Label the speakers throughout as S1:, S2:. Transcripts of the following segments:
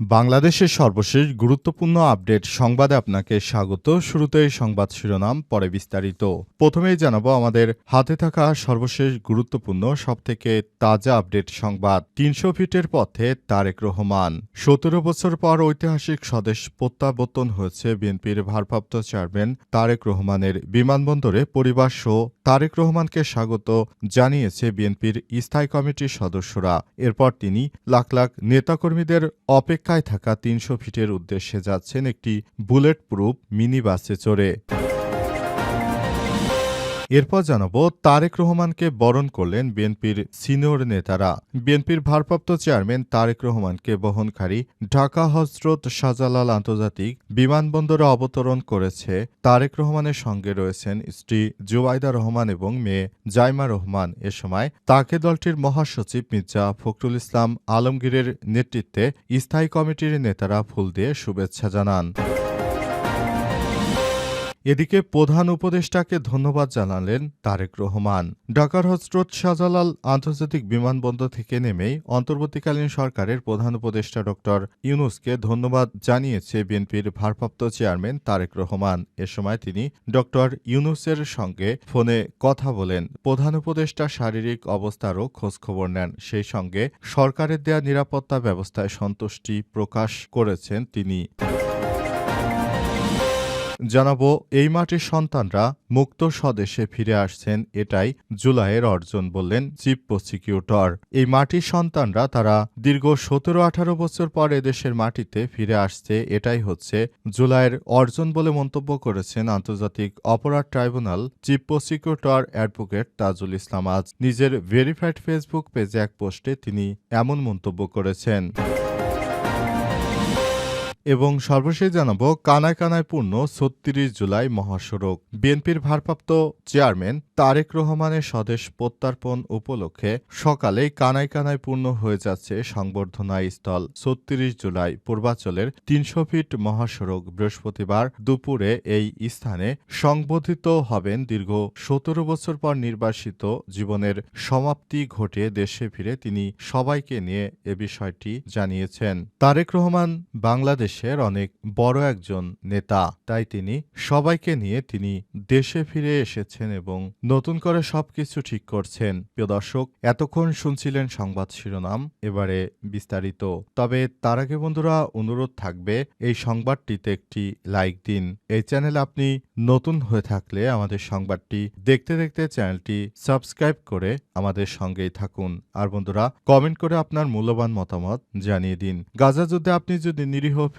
S1: বাংলাদেশের সর্বশেষ গুরুত্বপূর্ণ আপডেট সংবাদে আপনাকে স্বাগত। শুরুতেই সংবাদ শিরোনাম, পরে বিস্তারিত। প্রথমেই জানাব আমাদের হাতে থাকা সর্বশেষ গুরুত্বপূর্ণ, সবথেকে তাজা আপডেট সংবাদ। তিনশো ফিটের পথে তারেক রহমান। সতেরো বছর পর ঐতিহাসিক স্বদেশ প্রত্যাবর্তন হয়েছে বিএনপির ভারপ্রাপ্ত চেয়ারম্যান তারেক রহমানের বিমানবন্দরে। পরিবার সহ তারেক রহমানকে স্বাগত জানিয়েছে বিএনপির স্থায়ী কমিটির সদস্যরা। এরপর তিনি লাখ লাখ নেতাকর্মীদের অপেক্ষায় থাকা তিনশো ফিটের উদ্দেশ্যে যাচ্ছেন একটি বুলেট প্রুফ মিনি বাসে চড়ে। এরপর জানাব, তারেক রহমানকে বরণ করলেন বিএনপির সিনিয়র নেতারা। বিএনপির ভারপ্রাপ্ত চেয়ারম্যান তারেক রহমানকে বহনকারী ঢাকা হজরত শাহজালাল আন্তর্জাতিক বিমানবন্দরে অবতরণ করেছে তারেক রহমানের সঙ্গে রয়েছেন স্ত্রী জুবাইদা রহমান এবং মেয়ে জাইমা রহমান। এ সময় তাকে দলটির মহাসচিব মির্জা ফখরুল ইসলাম আলমগীরের নেতৃত্বে স্থায়ী কমিটির নেতারা ফুল দিয়ে শুভেচ্ছা জানান। এদিকে প্রধান উপদেষ্টাকে ধন্যবাদ জানালেন তারেক রহমান। ঢাকার হজরত শাহজালাল আন্তর্জাতিক বিমানবন্দর থেকে নেমেই অন্তর্বর্তীকালীন সরকারের প্রধান উপদেষ্টা ড. ইউনুসকে ধন্যবাদ জানিয়েছে বিএনপির ভারপ্রাপ্ত চেয়ারম্যান তারেক রহমান। এ সময় তিনি ড. ইউনুসের সঙ্গে ফোনে কথা বলেন। প্রধান উপদেষ্টা শারীরিক অবস্থারও খোঁজখবর নেন। সেই সঙ্গে সরকারের দেয়া নিরাপত্তা ব্যবস্থায় সন্তুষ্টি প্রকাশ করেছেন তিনি। জানাব, এই মাটির সন্তানরা মুক্ত স্বদেশে ফিরে আসছেন, এটাই জুলাইয়ের অর্জন বললেন চিফ প্রসিকিউটর। এই মাটির সন্তানরা তারা দীর্ঘ সতেরো আঠারো বছর পর এদেশের মাটিতে ফিরে আসছে, এটাই হচ্ছে জুলাইয়ের অর্জন বলে মন্তব্য করেছেন আন্তর্জাতিক অপরাধ tribunal chief prosecutor advocate Tajul Islam আজ। নিজের ভেরিফাইড ফেসবুক পেজে এক পোস্টে তিনি এমন মন্তব্য করেছেন। এবং সর্বশেষ জানাব কানায় কানায় পূর্ণ ছত্রিশ জুলাই মহাসড়ক। বিএনপির ভারপ্রাপ্ত চেয়ারম্যান তারেক রহমানের স্বদেশ প্রত্যার্পণ উপলক্ষে সকালেই কানায় কানায় পূর্ণ হয়ে যাচ্ছে সংবর্ধনা স্থল। ছত্রিশ জুলাই পূর্বাঞ্চলের তিনশো ফিট মহাসড়ক বৃহস্পতিবার দুপুরে এই স্থানে সংবোধিত হবেন দীর্ঘ সতেরো বছর পর নির্বাসিত জীবনের সমাপ্তি ঘটে দেশে ফিরে তিনি সবাইকে নিয়ে এ বিষয়টি জানিয়েছেন। তারেক রহমান বাংলাদেশ দেশের অনেক বড় একজন নেতা। তাই তিনি সবাইকে নিয়ে তিনি দেশে ফিরে এসেছেন এবং নতুন করে সবকিছু ঠিক করছেন। প্রিয় দর্শক, এতক্ষণ শুনছিলেন সংবাদ শিরোনাম, এবারে বিস্তারিত। তবে তার আগে বন্ধুরা, অনুরোধ থাকবে, এই সংবাদটিতে একটি লাইক দিন। এই চ্যানেল আপনি নতুন হয়ে থাকলে আমাদের সংবাদটি দেখতে দেখতে চ্যানেলটি সাবস্ক্রাইব করে আমাদের সঙ্গেই থাকুন। আর বন্ধুরা, কমেন্ট করে আপনার মূল্যবান মতামত জানিয়ে দিন। গাজা যুদ্ধে আপনি যদি নিরীহ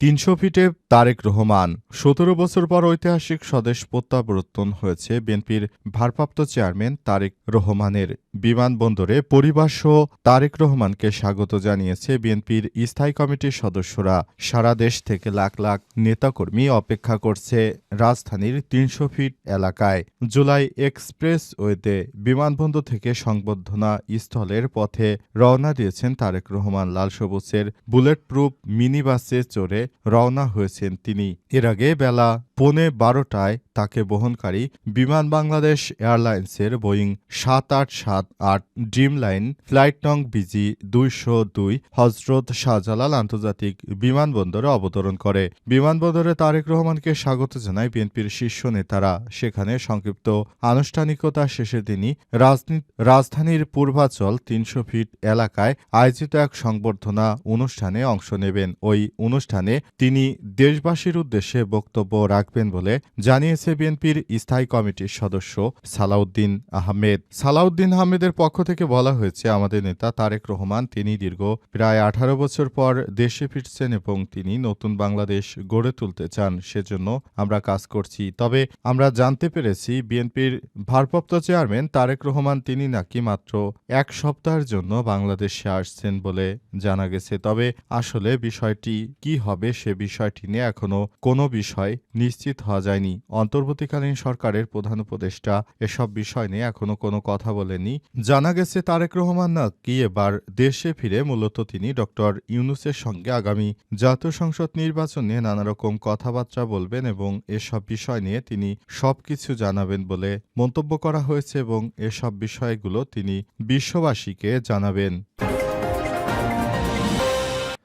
S1: তিনশো ফিটে তারেক রহমান। সতেরো বছর পর ঐতিহাসিক স্বদেশ প্রত্যাবর্তন হয়েছে বিএনপির ভারপ্রাপ্ত চেয়ারম্যান তারেক রহমানের। বিমানবন্দরে পরিবার সহ তারেক রহমানকে স্বাগত জানিয়েছে বিএনপির স্থায়ী কমিটির সদস্যরা। সারা দেশ থেকে লাখ লাখ নেতাকর্মী অপেক্ষা করছে রাজধানীর তিনশো ফিট এলাকায়। জুলাই এক্সপ্রেস ওয়েতে বিমানবন্দর থেকে সংবর্ধনা স্থলের পথে রওনা দিয়েছেন তারেক রহমান। লাল সবুজের বুলেট প্রুফ মিনি বাসে চড়ে রওনা হয়েছেন তিনি এর আগে বেলা পৌনে বারোটায় তাকে বহনকারী বিমান বাংলাদেশ এয়ারলাইন্সের বোয়িং সাত আট সাত আট ড্রিম লাইন ফ্লাইট নং বিজি দুইশো দুই হজরত শাহজালাল আন্তর্জাতিক বিমানবন্দরে অবতরণ করে। বিমানবন্দরে তারেক রহমানকে স্বাগত জানায় বিএনপির শীর্ষ নেতারা। সেখানে সংক্ষিপ্ত আনুষ্ঠানিকতা শেষে তিনি রাজধানীর পূর্বাচল তিনশো ফিট এলাকায় আয়োজিত এক সংবর্ধনা অনুষ্ঠানে অংশ নেবেন। ওই অনুষ্ঠানে তিনি দেশবাসীর উদ্দেশ্যে বক্তব্য রাখবেন বলে জানিয়েছে বিএনপির স্থায়ী কমিটির সদস্য সালাউদ্দিন আহমেদ। সালাউদ্দিন আহমেদের পক্ষ থেকে বলা হয়েছে, আমাদের নেতা তারেক রহমান, তিনি দীর্ঘ প্রায় আঠারো বছর পর দেশে ফিরছেন এবং তিনি নতুন বাংলাদেশ গড়ে তুলতে চান, সেজন্য আমরা কাজ করছি। তবে আমরা জানতে পেরেছি, বিএনপির ভারপ্রাপ্ত চেয়ারম্যান তারেক রহমান, তিনি নাকি মাত্র এক সপ্তাহের জন্য বাংলাদেশে আসছেন বলে জানা গেছে। তবে আসলে বিষয়টি কি হবে, সে বিষয়টি নিয়ে এখনও কোনো বিষয় নিশ্চিত হওয়া যায়নি। অন্তর্বর্তীকালীন সরকারের প্রধান উপদেষ্টা এসব বিষয় নিয়ে এখনও কোনো কথা বলেনি জানা গেছে, তারেক রহমান নাকি এবার দেশে ফিরে মূলত তিনি ডক্টর ইউনুসের সঙ্গে আগামী জাতীয় সংসদ নির্বাচন নিয়ে নানা রকম কথাবার্তা বলবেন এবং এসব বিষয় নিয়ে তিনি সবকিছু জানাবেন বলে মন্তব্য করা হয়েছে এবং এসব বিষয়গুলো তিনি বিশ্ববাসীকে জানাবেন।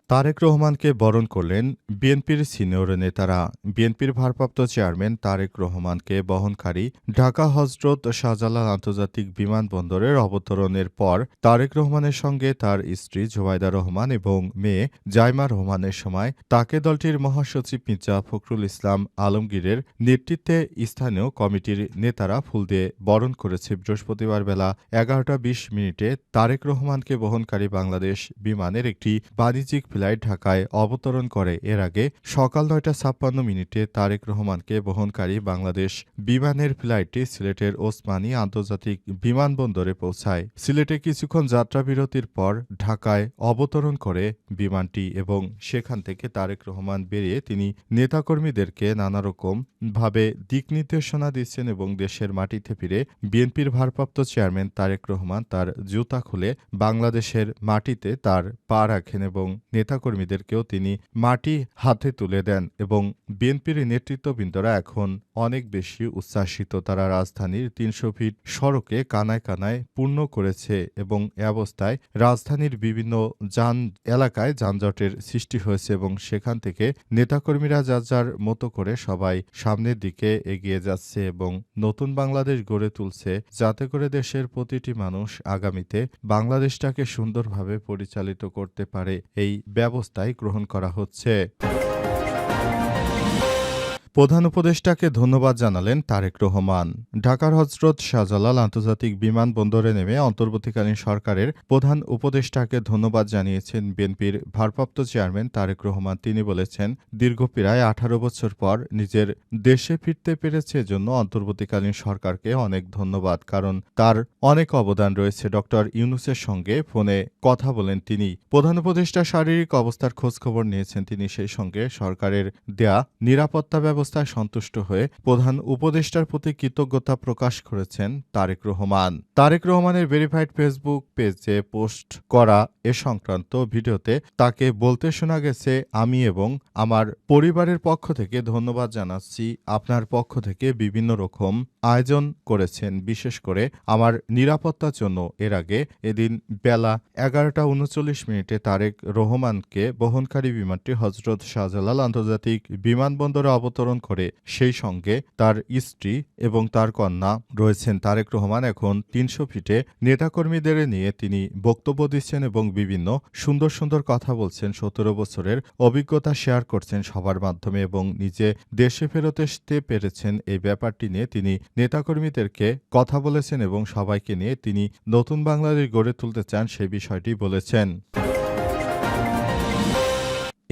S1: তারেক রহমানকে বরণ করলেন বিএনপির সিনিয়র নেতারা। বিএনপির ভারপ্রাপ্ত চেয়ারম্যান তারেক রহমানকে বহনকারী ঢাকা হজরত শাহজালাল আন্তর্জাতিক বিমানবন্দরের অবতরণের পর তারেক রহমানের সঙ্গে তার স্ত্রী জোবাইদা রহমান এবং মেয়ে জাইমা রহমানের সময় তাকে দলটির মহাসচিব মির্জা ফখরুল ইসলাম আলমগীরের নেতৃত্বে স্থানীয় কমিটির নেতারা ফুল দিয়ে বরণ করেছে। বৃহস্পতিবার বেলা এগারোটা বিশ মিনিটে তারেক রহমানকে বহনকারী বাংলাদেশ বিমানের একটি বাণিজ্যিক ফ্লাইট ঢাকায় অবতরণ করে। এর আগে সকাল নয়টা ছাপ্পান্ন মিনিটে তারেক রহমানকে বহনকারী বাংলাদেশ বিমানের ফ্লাইটটি সিলেটের ওসমানী আন্তর্জাতিক বিমানবন্দরে পৌঁছায়। সিলেটে কিছুক্ষণ যাত্রাবিরতির পর ঢাকায় অবতরণ করে বিমানটি এবং সেখান থেকে তারেক রহমান বেরিয়ে তিনি নেতাকর্মীদেরকে নানা রকম ভাবে দিক নির্দেশনা দিচ্ছেন এবং দেশের মাটিতে ফিরে বিএনপির ভারপ্রাপ্ত চেয়ারম্যান তারেক রহমান তার জুতা খুলে বাংলাদেশের মাটিতে তার পা রাখেন এবং নেতাকর্মীদেরকেও তিনি মাটি হাতে তুলে দেন এবং বিএনপির নেতৃত্ববৃন্দরা এখন অনেক বেশি উচ্ছ্বাসিত। তারা রাজধানীর তিনশো ফিট সড়কে কানায় কানায় পূর্ণ করেছে এবং এ অবস্থায় রাজধানীর বিভিন্ন যান এলাকায় যানজটের সৃষ্টি হয়েছে এবং সেখান থেকে নেতাকর্মীরা যার যার মতো করে সবাই সামনের দিকে এগিয়ে যাচ্ছে এবং নতুন বাংলাদেশ গড়ে তুলছে। যাতে করে দেশের প্রতিটি মানুষ আগামীতে বাংলাদেশটাকে সুন্দরভাবে পরিচালিত করতে পারে এই ব্যবস্থাই গ্রহণ করা হচ্ছে। প্রধান উপদেষ্টাকে ধন্যবাদ জানালেন তারেক রহমান। ঢাকার হজরত শাহজালাল আন্তর্জাতিক বিমানবন্দরে নেমে অন্তর্বর্তীকালীন সরকারের প্রধান উপদেষ্টাকে ধন্যবাদ জানিয়েছেন বিএনপির ভারপ্রাপ্ত চেয়ারম্যান তারেক রহমান। তিনি বলেছেন, দীর্ঘ প্রায় আঠারো বছর পর নিজের দেশে ফিরতে পেরেছে জন্য অন্তর্বর্তীকালীন সরকারকে অনেক ধন্যবাদ, কারণ তার অনেক অবদান রয়েছে। ডক্টর ইউনুসের সঙ্গে ফোনে কথা বলেন তিনি। প্রধান উপদেষ্টা শারীরিক অবস্থার খোঁজখবর নিয়েছেন। তিনি সেই সঙ্গে সরকারের দেয়া নিরাপত্তা ব্যবস্থায় সন্তুষ্ট হয়ে প্রধান উপদেষ্টার প্রতি কৃতজ্ঞতা প্রকাশ করেছেন তারেক রহমান। তারেক রহমানের ভেরিফাইড ফেসবুক পেজে পোস্ট করা এ সংক্রান্ত ভিডিওতে তাকে বলতে শোনা গেছে, আমি এবং আমার পরিবারের পক্ষ থেকে ধন্যবাদ জানাচ্ছি। আপনার পক্ষ থেকে বিভিন্ন রকম আয়োজন করেছেন। বিশেষ করে আমার নিরাপত্তার জন্য। এর আগে এদিন বেলা এগারোটা উনচল্লিশ মিনিটে তারেক রহমানকে বহনকারী বিমানটি হজরত শাহজালাল আন্তর্জাতিক বিমানবন্দরে অবতরণ করে সেই সঙ্গে তার স্ত্রী এবং তার কন্যা রয়েছেন তারেক রহমান এখন তিনশো ফিটে। নেতাকর্মীদের নিয়ে তিনি বক্তব্য দিচ্ছেন এবং বিভিন্ন সুন্দর সুন্দর কথা বলছেন। সতেরো বছরের অভিজ্ঞতা শেয়ার করছেন সবার মাধ্যমে এবং নিজে দেশে ফেরত আসতে পেরেছেন। এই ব্যাপারটি নিয়ে তিনি নেতাকর্মীদেরকে কথা বলেছেন এবং সবাইকে নিয়ে তিনি নতুন বাংলাদেশ গড়ে তুলতে চান সেই বিষয়টি বলেছেন।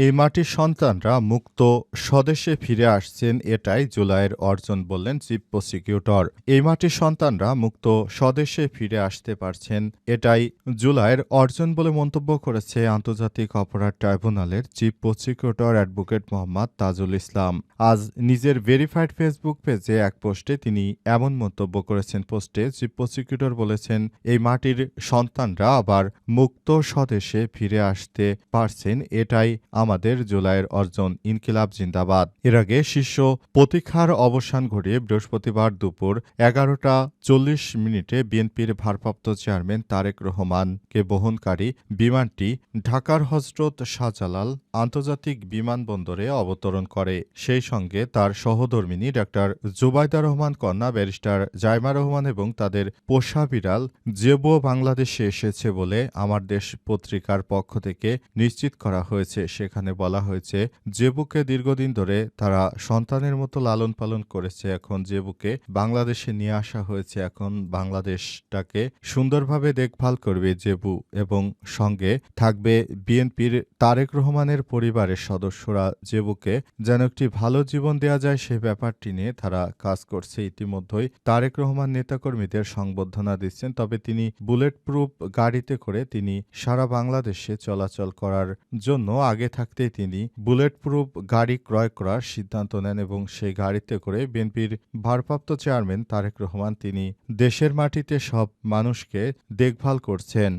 S1: এই মাটির সন্তানরা মুক্ত স্বদেশে ফিরে আসছেন এটাই জুলাইয়ের অর্জন বললেন চিফ প্রসিকিউটর। এই মাটির সন্তানরা মুক্ত স্বদেশে ফিরে আসতে পারছেন এটাই জুলাইয়ের অর্জন বলে মন্তব্য করেছে আন্তর্জাতিক অপরাধ ট্রাইব্যুনালের chief prosecutor advocate Mohammad Tajul Islam. আজ নিজের ভেরিফাইড ফেসবুক পেজে এক পোস্টে তিনি এমন মন্তব্য করেছেন, পোস্টে চিফ প্রসিকিউটর বলেছেন, এই মাটির সন্তানরা আবার মুক্ত স্বদেশে ফিরে আসতে পারছেন, এটাই আমাদের জুলাইয়ের অর্জন ইনকিলাব জিন্দাবাদ। এর আগে শীর্ষ প্রতীক্ষার অবসান ঘটিয়ে বৃহস্পতিবার দুপুর এগারোটা চল্লিশ মিনিটে বিএনপির ভারপ্রাপ্ত চেয়ারম্যান তারেক রহমানকে বহনকারী বিমানটি ঢাকার হজরত শাহজালাল আন্তর্জাতিক বিমানবন্দরে অবতরণ করে। সেই সঙ্গে তার সহধর্মিনী ডাক্তার জুবাইদা রহমান, কন্যা ব্যারিস্টার জাইমা রহমান এবং তাদের পোষা বিড়াল জেবো বাংলাদেশে এসেছে বলে আমার দেশ পত্রিকার পক্ষ থেকে নিশ্চিত করা হয়েছে। সেখানে বলা হয়েছে, জেবুকে দীর্ঘদিন ধরে তারা সন্তানের মতো লালন পালন করেছে। এখন জেবুকে বাংলাদেশে নিয়ে আসা হয়েছে। এখন বাংলাদেশটাকে সুন্দরভাবে দেখভাল করবে জেবু এবং সঙ্গে থাকবে বিএনপির তারেক রহমানের পরিবারের সদস্যরা। জেবুকে যেন একটি ভালো জীবন দেওয়া যায় সে ব্যাপারটি নিয়ে তারা কাজ করছে। ইতিমধ্যেই তারেক রহমান নেতাকর্মীদের সংবর্ধনা দিচ্ছেন, তবে তিনি বুলেট প্রুফ গাড়িতে করে তিনি সারা বাংলাদেশে চলাচল করার জন্য আগে থাকতে তিনি বুলেট প্রুফ গাড়ি ক্রয় করার সিদ্ধান্ত নেন এবং সেই গাড়িতে করে বিএনপির ভারপ্রাপ্ত চেয়ারম্যান তারেক রহমান তিনি দেশের মাটিতে সব মানুষকে দেখভাল করছেন।